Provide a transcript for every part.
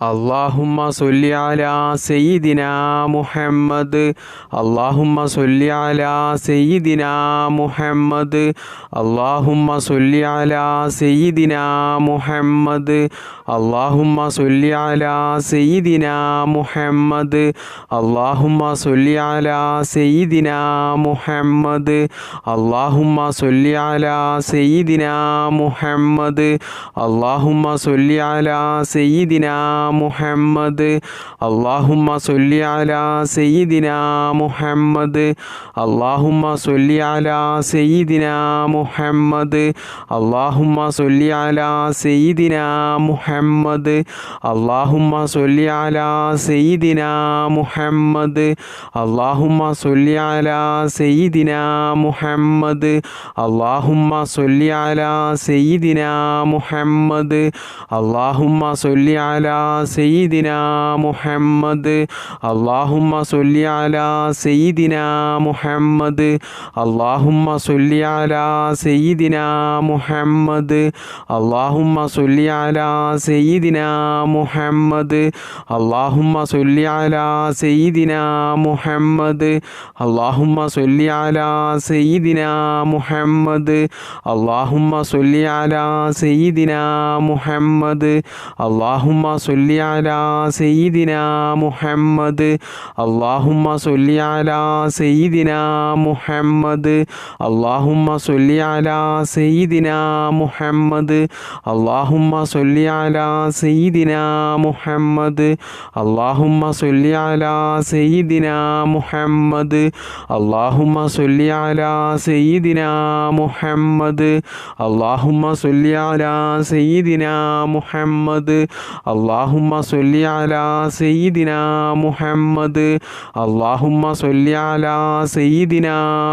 അള്ളാഹുമ്മ സൊല്ലിയാല സെയ്ദിന മുഹമ്മദ്. അള്ളാഹുമ്മ സൊല്ലിയാല സെയ്ദിന മുഹമ്മദ്. അള്ളാഹുമ്മ സൊല്ലിയാല സെയ്ദിന മുഹമ്മദ്. അള്ളാഹുമ്മ സൊല്ലിയാല സെയ്ദിന മുഹമ്മദ്. അള്ളാഹുമ്മ സൊല്ലിയാല സെയ്ദിന മുഹമ്മദ്. അള്ളാഹുമ്മ സൊല്ലിയാല സെയ്ദിന മുഹമ്മദ്. അള്ളാഹുമ്മ സൊല്ലിയാല സെയ്ദിന മുഹമ്മദ്. അള്ളാഹുമ്മ സൊല്യാല സെയ്ദിന മുഹമ്മദ്. അള്ളാഹുമ്മ സൊല്യാല സെയ്ദിന മുഹമ്മദ്. അള്ളാഹുമ്മ സൊല്യാല സെയ്ദിന മുഹമ്മദ്. അള്ളാഹുമ്മ സൊല്യാല സെയ്ദിന മുഹമ്മദ്. അള്ളാഹുമ്മ സൊല്യാല സെയ്ദിന മുഹമ്മദ്. അള്ളാഹുമ്മ സൊല്യാല സെയ്ദിന മുഹമ്മദ്. അള്ളാഹുമ്മ സൊല്യാല സയ്യിദിന മുഹമ്മദ്. അള്ളാഹുമ്മ സൊല്ലി അല സയ്യിദിന മുഹമ്മദ്. അള്ളാഹുമ്മ സൊല്ലി അല സയ്യിദിന മുഹമ്മദ്. അള്ളാഹുമ്മ സൊല്ലി അല സയ്യിദിന മുഹമ്മദ്. അള്ളാഹുമ്മ സൊല്ലി അല സയ്യിദിന മുഹമ്മദ്. അള്ളാഹുമ്മ സൊല്ലി അല സയ്യിദിന മുഹമ്മദ്. അള്ളാഹുമ്മ സൊല്ലി സയ്യിദിന മുഹമ്മദ്. അള്ളാഹുമ്മ സൊല്ലി സൊല്ലി അലാ സയ്യിദിന മുഹമ്മദ്. അള്ളാഹുമ്മ സൊല്ലി അലാ സയ്യിദിന മുഹമ്മദ്. അള്ളാഹുമ്മ സൊല്ലി അലാ സയ്യിദിന മുഹമ്മദ്. അള്ളാഹുമ്മ സൊല്ലി അലാ സയ്യിദിന മുഹമ്മദ്. അള്ളാഹുമ്മ സൊല്ലി അലാ സയ്യിദിന മുഹമ്മദ്. അള്ളാഹുമ്മ സൊല്ലി അലാ സയ്യിദിന മുഹമ്മദ്. അള്ളാഹുമ്മ സൊല്ലി അലാ സയ്യിദിന മുഹമ്മദ്. അള്ളാഹു അള്ളാഹുമ്മ സൊല്ലി അലാ സയ്യിദിന മുഹമ്മദ്. അള്ളാഹുമ്മ സൊല്ലി അല സയ്യിദിന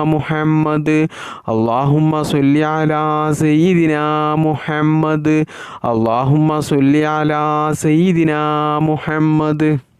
മുഹമ്മദ്. അള്ളാഹുമ്മ സൊല്ലി അല സയ്യിദിന മുഹമ്മദ്. അള്ളാഹുമ്മ സൊല്ലി അല സയ്യിദിന മുഹമ്മദ്.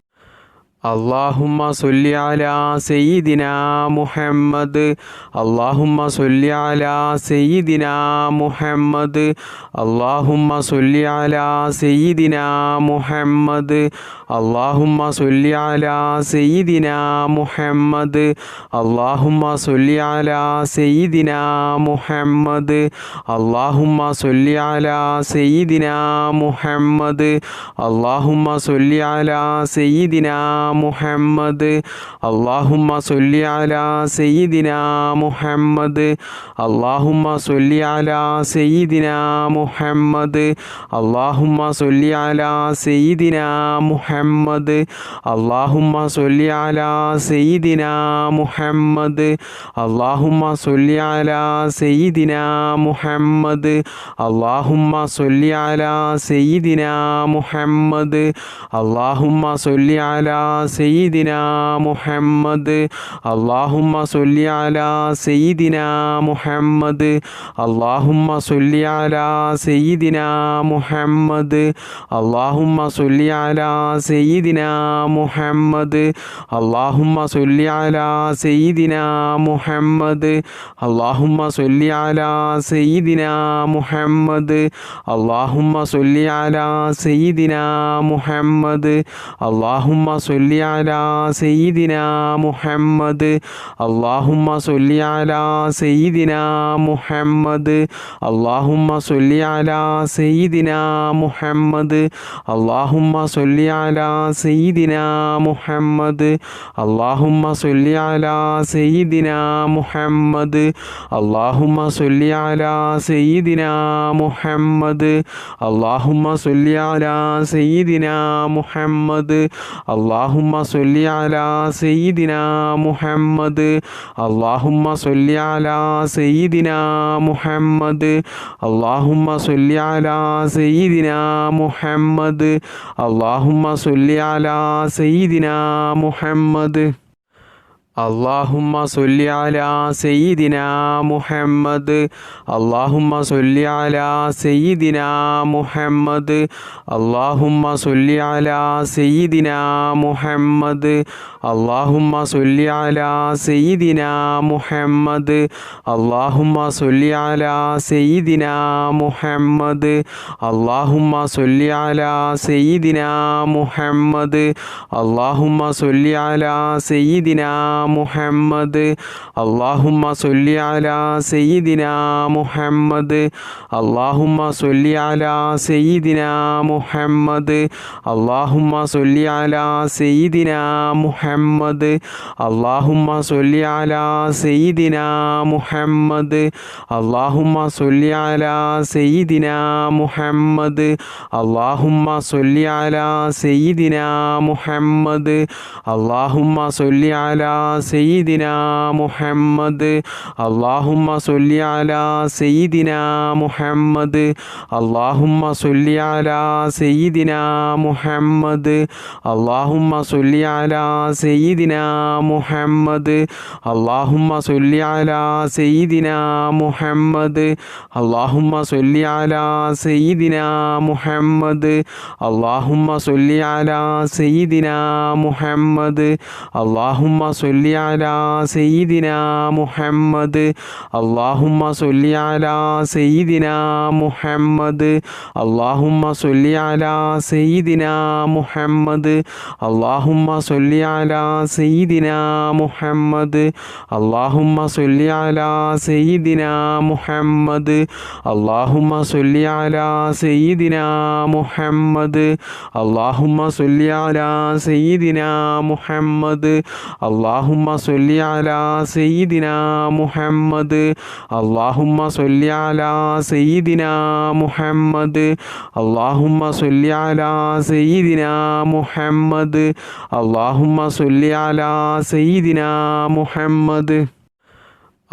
അള്ളാഹുമ്മ സൊല്യാല സെയ്ദിന മുഹമ്മദ്. അള്ളാഹുമ്മ സൊല്യാല സെയ്ദിന മുഹമ്മദ്. അള്ളാഹുമ്മ സൊല്യാല സെയ്ദിന മുഹമ്മദ്. അള്ളാഹുമ്മ സൊല്ലിയാല സെയ്ദിന മുഹമ്മദ്. അള്ളാഹുമ്മ സൊല്ലിയാല സെയ്ദിന മുഹമ്മദ്. അള്ളാഹുമ്മ സൊല്ലിയാല സെയ്ദിന മുഹമ്മദ്. അള്ളാഹുമ്മ സൊല്ലിയാല സെയ്ദിന മുഹമ്മദ്. അള്ളാഹുമ്മ സൊല്ലിയാല സെയ്ദിന മുഹമ്മദ്. അള്ളാഹുമ്മ സൊല്ലിയാല സെയ്ദിന മുഹമ്മദ്. അള്ളാഹുമ്മ സൊല്ലിയാല സെയ്ദിന മുഹമ്മദ്. മുഹമ്മദ്. അള്ളാഹുമ്മ സൊല്യാല അലാ മുഹമ്മദ്. അള്ളാഹുമ്മ സൊല്യാല അലാ മുഹമ്മദ്. അള്ളാഹുമ്മ സൊല്യാല അലാ മുഹമ്മദ്. അള്ളാഹുമ്മ സൊല്യാല അലാ മുഹമ്മദ്. അള്ളാഹുമ്മ സൊല്യാല അലാ മുഹമ്മദ്. അള്ളാഹുമ്മ സൊല്യാല അലാ മുഹമ്മദ്. അള്ളാഹുമ്മ സൊല്യാല അലാ സയ്യിദിന മുഹമ്മദ്. അള്ളാഹുമ്മ സൊല്ലി അല സയ്യിദിന മുഹമ്മദ്. അള്ളാഹുമ്മ സൊല്ലി അല സയ്യിദിന മുഹമ്മദ്. അള്ളാഹുമ്മ സൊല്ലി അല സയ്യിദിന മുഹമ്മദ്. അള്ളാഹുമ്മ സൊല്ലി അല സയ്യിദിന മുഹമ്മദ്. അള്ളാഹുമ്മ സൊല്ലി അല സയ്യിദിന മുഹമ്മദ്. അള്ളാഹുമ്മ സൊല്ലി അല സയ്യിദിന മുഹമ്മദ്. അള്ളാഹുമ്മ സൊല്ലി അലാ മുഹമ്മദ്. അള്ളാഹുമ്മ സൊല്ലി അലാ സയ്യിദിന മുഹമ്മദ്. അള്ളാഹുമ്മ സൊല്ലി അലാ സയ്യിദിന മുഹമ്മദ്. അള്ളാഹുമ്മ സൊല്ലി അലാ സയ്യിദിന മുഹമ്മദ്. അള്ളാഹുമ്മ സൊല്ലി അലാ സയ്യിദിന മുഹമ്മദ്. അള്ളാഹുമ്മ സൊല്ലി അലാ സയ്യിദിന മുഹമ്മദ്. അള്ളാഹുമ്മ സൊല്ലി അലാ സയ്യിദിന മുഹമ്മദ്. അള്ളാഹുമ്മ സൊല്ലിയാല സയ്യിദിന മുഹമ്മദ്. അള്ളാഹുമ്മ സൊല്യാല സയ്യിദിന മുഹമ്മദ്. അള്ളാഹുമ്മ സൊല്യാല സയ്യിദിന മുഹമ്മദ്. അള്ളാഹുമ്മ സൊല്യാല സയ്യിദിന മുഹമ്മദ്. അള്ളാഹുമ്മ സൊല്യാല സയ്യിദിന മുഹമ്മദ്. അള്ളാഹുമ്മ സൊല്യാല സയ്യിദിന മുഹമ്മദ്. അള്ളാഹുമ്മ സൊല്യാല സയ്യിദിന മുഹമ്മദ്. അള്ളാഹുമ്മ സൊല്യാല സയ്യിദിന മുഹമ്മദ്. അള്ളാഹുമ്മ സൊല്യാല സെയ്ദിന മുഹമ്മദ്. അള്ളാഹുമ്മ സൊല്യാല സെയ്ദിന മുഹമ്മദ്. അള്ളാഹുമ്മ സൊല്യാല സെയ്ദിന മുഹമ്മദ്. അള്ളാഹുമ്മ സൊല്യാല സെയ്ദിന മുഹമ്മദ്. അള്ളാഹുമ്മ സൊല്യാല സെയ്ദിന മുഹമ്മദ്. അള്ളാഹുമ്മ സൊല്യാല സെയ്ദിന മുഹമ്മദ്. അള്ളാഹുമ്മ സൊല്യാല സയ്യിദിന മുഹമ്മദ്. അള്ളാഹുമ്മ സൊല്ലി അല സയ്യിദിന മുഹമ്മദ്. അള്ളാഹുമ്മ സൊല്ലി അല സയ്യിദിന മുഹമ്മദ്. അള്ളാഹുമ്മ സൊല്ലി അല സയ്യിദിന മുഹമ്മദ്. അള്ളാഹുമ്മ സൊല്ലി അല സയ്യിദിന മുഹമ്മദ്. അള്ളാഹുമ്മ സൊല്ലി അല സയ്യിദിന മുഹമ്മദ്. അള്ളാഹുമ്മ സൊല്ലി സയ്യിദിന മുഹമ്മദ്. അള്ളാഹുമ്മ സൊല്ലി സൊല്ലി അലാ സയ്യിദിന മുഹമ്മദ്. അള്ളാഹുമ്മ സൊല്ലി അലാ സയ്യിദിന മുഹമ്മദ്. അള്ളാഹുമ്മ സൊല്ലി അലാ സയ്യിദിന മുഹമ്മദ്. അള്ളാഹുമ്മ സൊല്ലി അലാ സയ്യിദിന മുഹമ്മദ്. അള്ളാഹുമ്മ സൊല്ലി അലാ സയ്യിദിന മുഹമ്മദ്. അള്ളാഹുമ്മ സൊല്ലി അലാ സയ്യിദിന മുഹമ്മദ്. അള്ളാഹുമ്മ സൊല്ലി അലാ മുഹമ്മദ്. അള്ളാഹു അള്ളാഹുമ്മ സൊല്ലി അലാ സയ്യിദിന മുഹമ്മദ്. അള്ളാഹുമ്മ സൊല്ലി അലാ സയ്യിദിന മുഹമ്മദ്. അള്ളാഹുമ്മ സൊല്ലി അലാ സയ്യിദിന മുഹമ്മദ്. അള്ളാഹുമ്മ സൊല്ലി അലാ സയ്യിദിന മുഹമ്മദ്.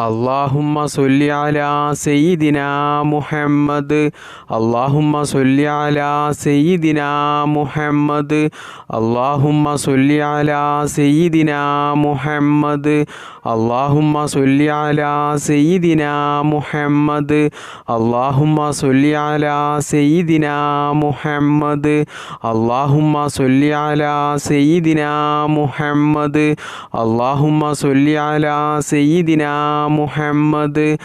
അള്ളാഹുമ്മ സൊല്യാല സെയ്ദിന മുഹമ്മദ്. അള്ളാഹുമ്മ സൊല്യാല സെയ്ദിന മുഹമ്മദ്. അള്ളാഹുമ്മ സൊല്യാല സെയ്ദിന മുഹമ്മദ്. അള്ളാഹുമ്മ സൊല്ലിയാല സെയ്ദിന മുഹമ്മദ്. അള്ളാഹുമ്മ സൊല്ലിയാല സെയ്ദിന മുഹമ്മദ്. അള്ളാഹുമ്മ സൊല്ലിയാല സെയ്ദിന മുഹമ്മദ്. അള്ളാഹുമ്മ സൊല്ലിയാല സെയ്ദിന മുഹമ്മദ്.